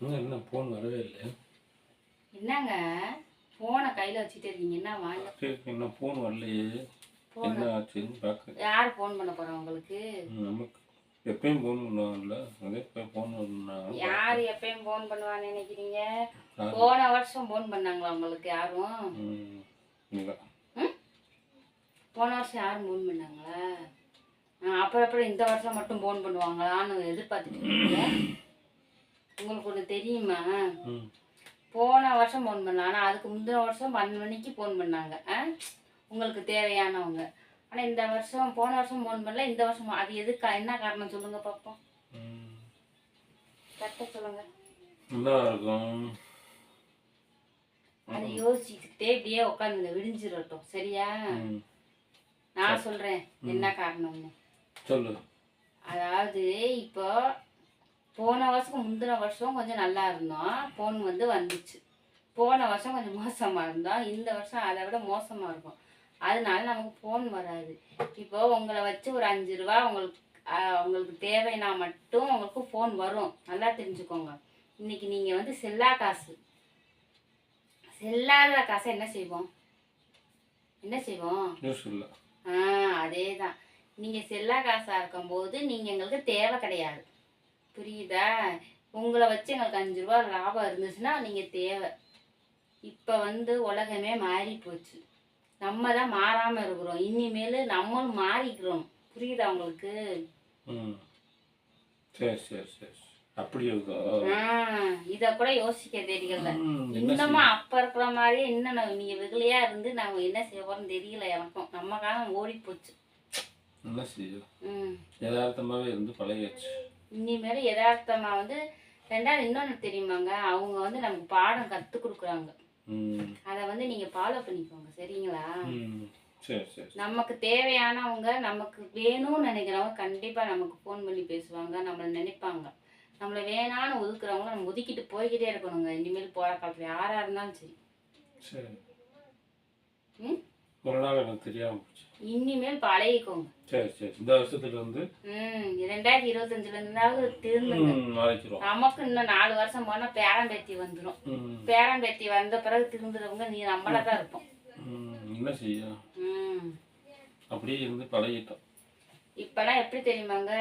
இன்னும் என்ன ஃபோன் வரவே இல்லை. என்னங்க? ஃபோனை கையில் வச்சுட்டு இருக்கீங்க. என்ன வாங்க இன்னும் ஃபோன் வரலையே. என்ன ஆச்சுன்னு பார்க்க. யார் ஃபோன் பண்ண போகிறோம் உங்களுக்கு? நமக்கு எப்பயும் ஃபோன் பண்ணுவாங்கல்ல. அதே போய் ஃபோன் பண்ணாங்க யார் எப்பயும் ஃபோன் பண்ணுவான்னு நினைக்கிறீங்க? போன வருஷம் ஃபோன் பண்ணாங்களா உங்களுக்கு? யாரும்? இல்லை. போன வருஷம் யாரும் ஃபோன் பண்ணாங்களா? அப்புறம் அப்புறம் இந்த வருஷம் மட்டும் ஃபோன் பண்ணுவாங்களான்னு எதிர்பார்த்துட்டு உங்களுக்கு ஒன்று தெரியுமா? போன வருஷம் ஃபோன் பண்ணாங்க ஆனால் அதுக்கு முந்தின வருஷம் பன்னெண்டு மணிக்கு ஃபோன் பண்ணாங்க. உங்களுக்கு தேவையானவங்க. ஆனால் இந்த வருஷம் போன வருஷம் ஃபோன் பண்ணல. இந்த வருஷம் அது எதுக்கு? என்ன காரணம் சொல்லுங்க பார்ப்போம். கரெக்டாக சொல்லுங்க. அது யோசிச்சுக்கிட்டே இப்படியே உட்காந்துங்க. விடிஞ்சிடட்டும். சரியா? நான் சொல்கிறேன் என்ன காரணம்னு. சொல்லு. அதாவது இப்போ போன வருஷம் முந்தின வருஷம் கொஞ்சம் நல்லா இருந்தோம். ஃபோன் வந்து வந்துச்சு. போன வருஷம் கொஞ்சம் மோசமாக இருந்தோம். இந்த வருஷம் அதை விட மோசமாக இருக்கும். அதனால நமக்கு ஃபோன் வராது. இப்போ உங்களை வச்சு ஒரு அஞ்சு ரூபா உங்களுக்கு உங்களுக்கு தேவைன்னா மட்டும் உங்களுக்கு ஃபோன் வரும். நல்லா தெரிஞ்சுக்கோங்க. இன்னைக்கு நீங்கள் வந்து செல்லா காசு. செல்லாத காசை என்ன செய்வோம்? என்ன செய்வோம்? ஆ அதே தான் நீங்கள் செல்லா காசாக இருக்கும்போது நீங்கள் எங்களுக்கு தேவை கிடையாது. புரியுதா? உங்களை வச்சு எங்களுக்கு அஞ்சு ரூபா லாபம் இருந்துச்சுன்னா நீங்கள் தேவை. இப்போ வந்து உலகமே மாறி போச்சு நம்ம தான் மாறாமல் இருக்கிறோம். இனிமேல் நம்மளும் மாறிக்கிறோம். புரியுதா உங்களுக்கு? சரி சரி சரி. அப்படி இருக்கா? ஆ இதை கூட யோசிக்க தெரியல. இன்னமும் அப்போ இருக்கிற மாதிரியே இன்னும் நான் நீங்கள் வெகுலையா இருந்து நாம என்ன செய்ய தெரியல எனக்கும். நம்ம காலம் ஓடி போச்சு என்ன செய்யும் இருந்து இனிமேல் யதார்த்தமா வந்து ரெண்டாவது இன்னொன்று தெரியுமாங்க? அவங்க வந்து நமக்கு பாடம் கற்றுக் கொடுக்குறாங்க. அதை வந்து நீங்கள் ஃபாலோ பண்ணிக்கோங்க. சரிங்களா? ம். சரி சரி நமக்கு தேவையானவங்க நமக்கு வேணும்னு நினைக்கிறவங்க கண்டிப்பாக நமக்கு ஃபோன் பண்ணி பேசுவாங்க. நம்மளை நினைப்பாங்க. நம்மளை வேணான்னு ஒதுக்குறவங்கள நம்ம ஒதுக்கிட்டு போய்கிட்டே இருக்கணுங்க. இனிமேல் போகிற காலத்தில் யாராக இருந்தாலும் சரி. சரி. ம்? ஒரு நாள் எனக்கு தெரியாமல் போச்சு. இனிமேல் பழகிக்கோங்க. சரி சரி. இந்த வருஷத்துல இருந்து ம் ரெண்டாயிரத்தி இருபத்தஞ்சுல இருந்தாவது திருந்துங்க. ம் மாறிக்கிறோம் நமக்கு இன்னும் நாலு வருஷம் போனால் பேரம்பேத்தி வந்துடும் பேரம்பேத்தி வந்த பிறகு திருந்துறவங்க நீ நம்மள தான் இருப்போம். என்ன செய்யும் ம். அப்படியே இருந்து பழகிட்டோம். இப்பெல்லாம் எப்படி தெரியுமாங்க?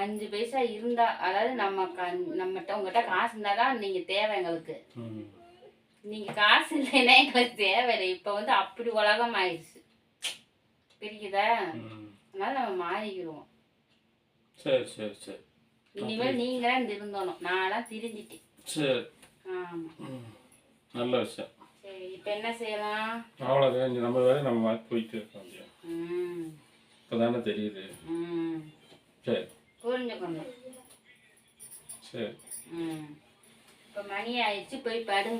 அஞ்சு பைசா இருந்தா அதாவது நம்ம நம்மகிட்ட உங்ககிட்ட காசு இருந்தா தான் நீங்க தேவை எங்களுக்கு. ம் நீங்க காசு இல்லைன்னா எங்களுக்கு தேவையில்லை. இப்போ வந்து அப்படி உலகம் ஆயிடுச்சு. பிரிக்குதா அதனால நம்ம மாறிக்கிடுவோம். சரி சரி சரி. இனிமேல் நீங்க தான் திருந்தணும் நான்லாம் திருந்திட்டேன் சரி. ஆமா. ம். நல்ல விஷயம். சரி இப்போ என்ன செய்யலாம்? அவ்வளோதான் நம்ம வேலை நம்ம மாதிரி போயிட்டு இருக்கோம் ம். இப்போ தானே தெரியுது. ம். சரி. புரிஞ்சுக்கோங்க. சரி. ம். இப்போ மணி ஆயிடுச்சு. போய் படுங்க.